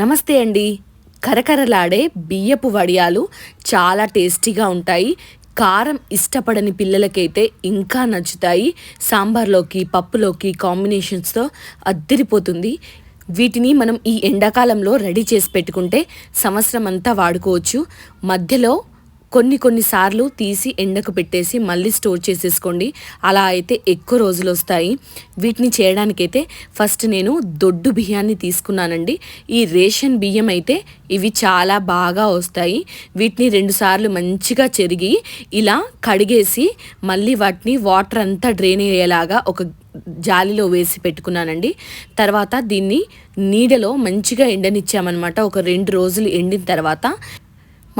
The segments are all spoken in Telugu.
నమస్తే అండి. కరకరలాడే బియ్యపు వడియాలు చాలా టేస్టీగా ఉంటాయి. కారం ఇష్టపడని పిల్లలకైతే ఇంకా నచ్చుతాయి. సాంబార్లోకి పప్పులోకి కాంబినేషన్స్తో అద్దరిపోతుంది. వీటిని మనం ఈ ఎండాకాలంలో రెడీ చేసి పెట్టుకుంటే సంవత్సరం అంతా వాడుకోవచ్చు. మధ్యలో కొన్ని కొన్ని సార్లు తీసి ఎండకు పెట్టేసి మళ్ళీ స్టోర్ చేసేసుకోండి. అలా అయితే ఎక్కువ రోజులు వస్తాయి. వీటిని చేయడానికైతే ఫస్ట్ నేను దొడ్డు బియ్యాన్ని తీసుకున్నానండి. ఈ రేషన్ బియ్యం అయితే ఇవి చాలా బాగా వస్తాయి. వీటిని రెండుసార్లు మంచిగా చెరిగి ఇలా కడిగేసి మళ్ళీ వాటిని వాటర్ అంతా డ్రైన్ అయ్యేలాగా ఒక జాలిలో వేసి పెట్టుకున్నానండి. తర్వాత దీన్ని నీడలో మంచిగా ఎండనిచ్చామన్నమాట. ఒక రెండు రోజులు ఎండిన తర్వాత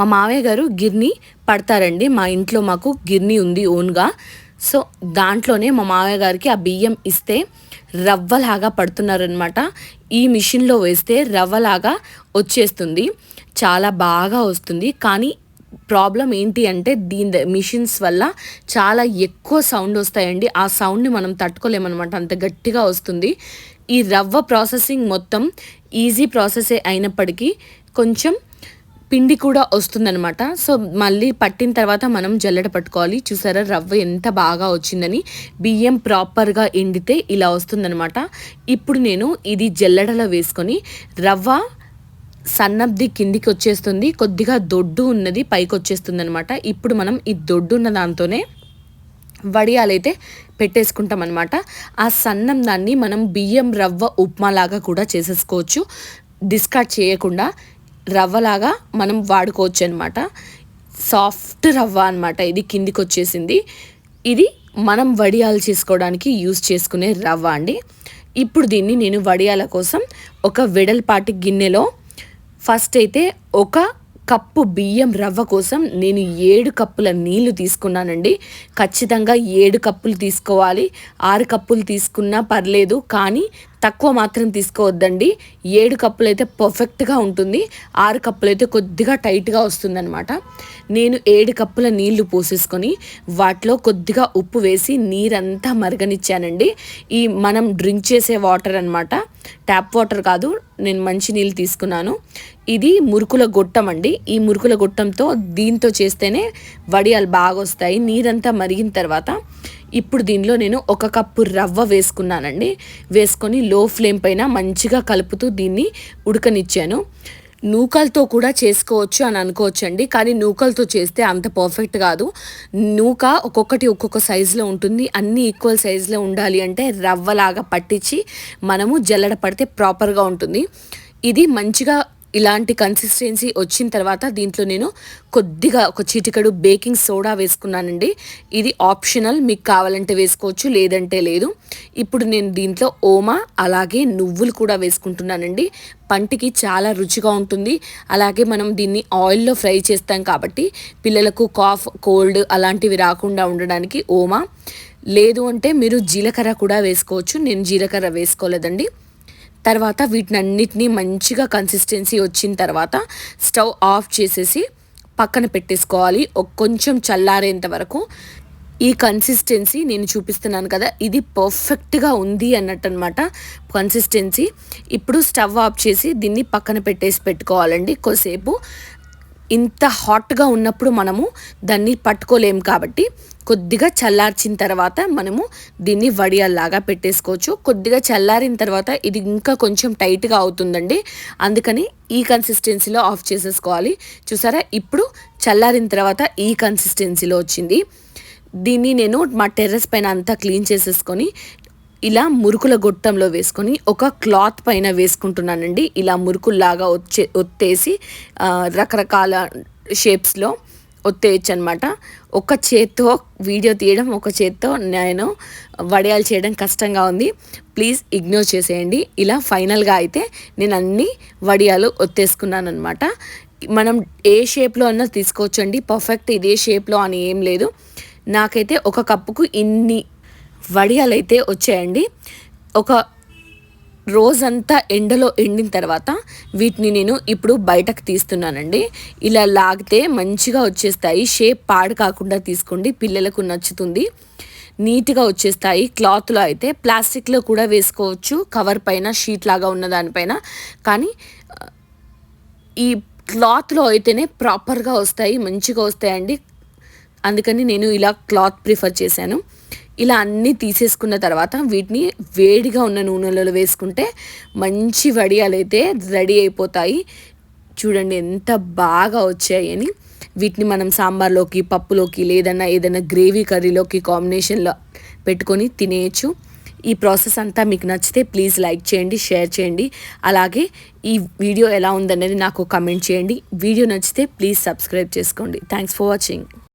మా మావయ్య గారు గిర్ని పడతారండి. మా ఇంట్లో మాకు గిర్ని ఉంది ఓన్గా. సో దాంట్లోనే మా మావయ్య గారికి ఆ బియ్యం ఇస్తే రవ్వలాగా పడుతున్నారనమాట ఈ మిషన్లో వేస్తే రవ్వలాగా వచ్చేస్తుంది. చాలా బాగా వస్తుంది. కానీ ప్రాబ్లం ఏంటి అంటే దీని మిషన్స్ వల్ల చాలా ఎక్కువ సౌండ్ వస్తాయండి. ఆ సౌండ్ని మనం తట్టుకోలేమన్నమాట. అంత గట్టిగా వస్తుంది. ఈ రవ్వ ప్రాసెసింగ్ మొత్తం ఈజీ ప్రాసెసే అయినప్పటికీ కొంచెం పిండి కూడా వస్తుందనమాట సో మళ్ళీ పట్టిన తర్వాత మనం జల్లెడ పట్టుకోవాలి. చూసారా రవ్వ ఎంత బాగా వచ్చిందని. బియ్యం ప్రాపర్గా ఎండితే ఇలా వస్తుందనమాట ఇప్పుడు నేను ఇది జల్లెడలో వేసుకొని రవ్వ సన్నబ్ది కిందికి వచ్చేస్తుంది. కొద్దిగా దొడ్డు ఉన్నది పైకి వచ్చేస్తుంది అనమాట ఇప్పుడు మనం ఈ దొడ్డు ఉన్న దాంతోనే వడియాలైతే పెట్టేసుకుంటాం అనమాట ఆ సన్నం దాన్ని మనం బియ్యం రవ్వ ఉప్మా లాగా కూడా చేసేసుకోవచ్చు. డిస్కార్డ్ చేయకుండా రవ్వలాగా మనం వాడుకోవచ్చు అనమాట సాఫ్ట్ రవ్వ అనమాట ఇది కిందికి వచ్చేసింది ఇది మనం వడియాలు చేసుకోవడానికి యూజ్ చేసుకునే రవ్వ అండి. ఇప్పుడు దీన్ని నేను వడియాల కోసం ఒక వెడల్పాటి గిన్నెలో ఫస్ట్ అయితే ఒక కప్పు బియ్యం రవ్వ కోసం నేను ఏడు కప్పుల నీళ్ళు తీసుకున్నానండి. ఖచ్చితంగా ఏడు కప్పులు తీసుకోవాలి. ఆరు కప్పులు తీసుకున్నా పర్లేదు కానీ తక్కువ మాత్రం తీసుకోవద్దండి. ఏడు కప్పులు అయితే పర్ఫెక్ట్గా ఉంటుంది. ఆరు కప్పులు అయితే కొద్దిగా టైట్గా వస్తుందన్నమాట. నేను ఏడు కప్పుల నీళ్ళు పోసేసుకొని వాటిలో కొద్దిగా ఉప్పు వేసి నీరంతా మరగనిచ్చానండి. ఈ మనం డ్రింక్ చేసే వాటర్ అనమాట ట్యాప్ వాటర్ కాదు నేను మంచి నీళ్ళు తీసుకున్నాను. ఇది మురుకుల గొట్టం అండి. ఈ మురుకుల గొట్టంతో దీంతో చేస్తేనే వడియాలు బాగా వస్తాయి నీరంతా మరిగిన తర్వాత ఇప్పుడు దీనిలో నేను ఒక కప్పు రవ్వ వేసుకున్నానండి. వేసుకొని లో ఫ్లేమ్ పైన మంచిగా కలుపుతూ దీన్ని ఉడకనిచ్చాను. నూకలతో కూడా చేసుకోవచ్చు అని అనుకోవచ్చు అండి కానీ నూకలతో చేస్తే అంత పర్ఫెక్ట్ కాదు. నూక ఒక్కొక్కటి ఒక్కొక్క సైజులో ఉంటుంది. అన్నీ ఈక్వల్ సైజులో ఉండాలి అంటే రవ్వలాగా పట్టించి మనము జల్లడ పడితే ప్రాపర్గా ఉంటుంది. ఇది మంచిగా ఇలాంటి కన్సిస్టెన్సీ వచ్చిన తర్వాత దీంట్లో నేను కొద్దిగా ఒక చిటికడు బేకింగ్ సోడా వేసుకున్నానండి. ఇది ఆప్షనల్ మీకు కావాలంటే వేసుకోవచ్చు లేదంటే లేదు. ఇప్పుడు నేను దీంట్లో ఓమా అలాగే నువ్వులు కూడా వేసుకుంటున్నానండి. పంటికి చాలా రుచిగా ఉంటుంది. అలాగే మనం దీన్ని ఆయిల్లో ఫ్రై చేస్తాం కాబట్టి పిల్లలకు కాఫ్ కోల్డ్ అలాంటివి రాకుండా ఉండడానికి ఓమా. లేదు అంటే మీరు జీలకర్ర కూడా వేసుకోవచ్చు. నేను జీలకర్ర వేసుకోలేదండి. తర్వాత వీటినన్నిటినీ మంచిగా కన్సిస్టెన్సీ వచ్చిన తర్వాత స్టవ్ ఆఫ్ చేసేసి పక్కన పెట్టేసుకోవాలి. కొంచెం చల్లారేంత వరకు ఈ కన్సిస్టెన్సీ నేను చూపిస్తున్నాను కదా ఇది పర్ఫెక్ట్గా ఉంది అన్నట్టు అనమాట కన్సిస్టెన్సీ ఇప్పుడు స్టవ్ ఆఫ్ చేసి దీన్ని పక్కన పెట్టేసి పెట్టుకోవాలండి. కొద్దిసేపు ఇంత హాట్గా ఉన్నప్పుడు మనము దాన్ని పట్టుకోలేం కాబట్టి కొద్దిగా చల్లార్చిన తర్వాత మనము దీన్ని వడియాల్లాగా పెట్టేసుకోవచ్చు. కొద్దిగా చల్లారిన తర్వాత ఇది ఇంకా కొంచెం టైట్గా అవుతుందండి. అందుకని ఈ కన్సిస్టెన్సీలో ఆఫ్ చేసేసుకోవాలి. చూసారా? ఇప్పుడు చల్లారిన తర్వాత ఈ కన్సిస్టెన్సీలో వచ్చింది. దీన్ని నేను మా టెర్రస్ పైన అంతా క్లీన్ చేసేసుకొని ఇలా మురుకుల గొట్టంలో వేసుకొని ఒక క్లాత్ పైన వేసుకుంటున్నానండి. ఇలా వచ్చే ఒత్తేసి రకరకాల షేప్స్లో ఒత్తేయచ్చు అనమాట ఒక చేత్తో వీడియో తీయడం ఒక చేత్తో నేను వడియాలు చేయడం కష్టంగా ఉంది. ప్లీజ్ ఇగ్నోర్ చేసేయండి. ఇలా ఫైనల్గా అయితే నేను అన్ని వడియాలు ఒత్తేసుకున్నాను అనమాట మనం ఏ షేప్లో అన్నా తీసుకోవచ్చండి. పర్ఫెక్ట్ ఇదే షేప్లో అని ఏం లేదు. నాకైతే ఒక కప్పుకు ఇన్ని వడియాలు అయితే వచ్చాయండి. ఒక రోజంతా ఎండలో ఎండిన తర్వాత వీటిని నేను ఇప్పుడు బయటకు తీస్తున్నానండి. ఇలా లాగితే మంచిగా వచ్చేస్తాయి. షేప్ పాడు కాకుండా తీసుకోండి. పిల్లలకు నచ్చుతుంది. నీట్గా వచ్చేస్తాయి. క్లాత్లో అయితే ప్లాస్టిక్లో కూడా వేసుకోవచ్చు. కవర్ పైన షీట్ లాగా ఉన్న దానిపైన. కానీ ఈ క్లాత్లో అయితేనే ప్రాపర్గా వస్తాయి. మంచిగా వస్తాయండి. అందుకని నేను ఇలా క్లాత్ ప్రిఫర్ చేశాను. ఇలా అన్నీ తీసేసుకున్న తర్వాత వీటిని వేడిగా ఉన్న నూనెలలో వేసుకుంటే మంచి వడియాలు అయితే రెడీ అయిపోతాయి. చూడండి ఎంత బాగా వచ్చాయని. వీటిని మనం సాంబార్లోకి పప్పులోకి లేదన్నా ఏదైనా గ్రేవీ కర్రీలోకి కాంబినేషన్లో పెట్టుకొని తినేయచ్చు. ఈ ప్రాసెస్ అంతా మీకు నచ్చితే ప్లీజ్ లైక్ చేయండి షేర్ చేయండి. అలాగే ఈ వీడియో ఎలా ఉందనేది నాకు కమెంట్ చేయండి. వీడియో నచ్చితే ప్లీజ్ సబ్స్క్రైబ్ చేసుకోండి. Thanks for watching.